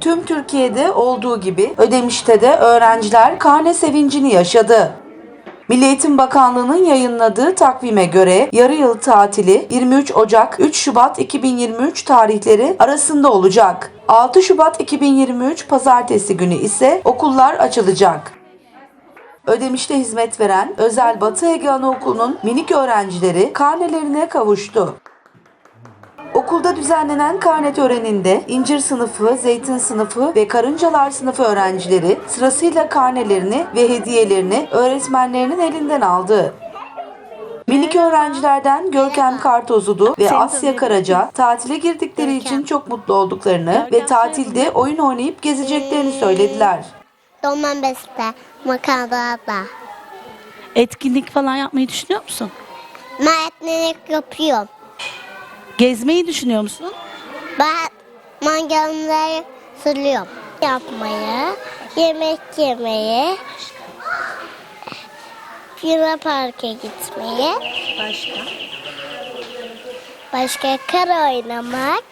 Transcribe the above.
Tüm Türkiye'de olduğu gibi Ödemiş'te de öğrenciler karne sevincini yaşadı. Milli Eğitim Bakanlığı'nın yayınladığı takvime göre yarı yıl tatili 23 Ocak 3 Şubat 2023 tarihleri arasında olacak. 6 Şubat 2023 pazartesi günü ise okullar açılacak. Ödemiş'te hizmet veren Özel Batı Ege Anaokulu'nun minik öğrencileri karnelerine kavuştu. Okulda düzenlenen karne töreninde İncir sınıfı, Zeytin sınıfı ve Karıncalar sınıfı öğrencileri sırasıyla karnelerini ve hediyelerini öğretmenlerinin elinden aldı. Minik öğrencilerden Görkem Kartozudu ve Asya. Karaca tatile girdikleri için çok mutlu olduklarını ve tatilde oyun oynayıp gezeceklerini söylediler. Dolman beste, makarna abla. Etkinlik falan yapmayı düşünüyor musun? Öğretmenlik yapıyorum. Gezmeyi düşünüyor musun? Ben mangalları sürüyorum. Yapmayı, yemek yemeyi, Luna Park'a gitmeyi, Başka. başka kar oynamak,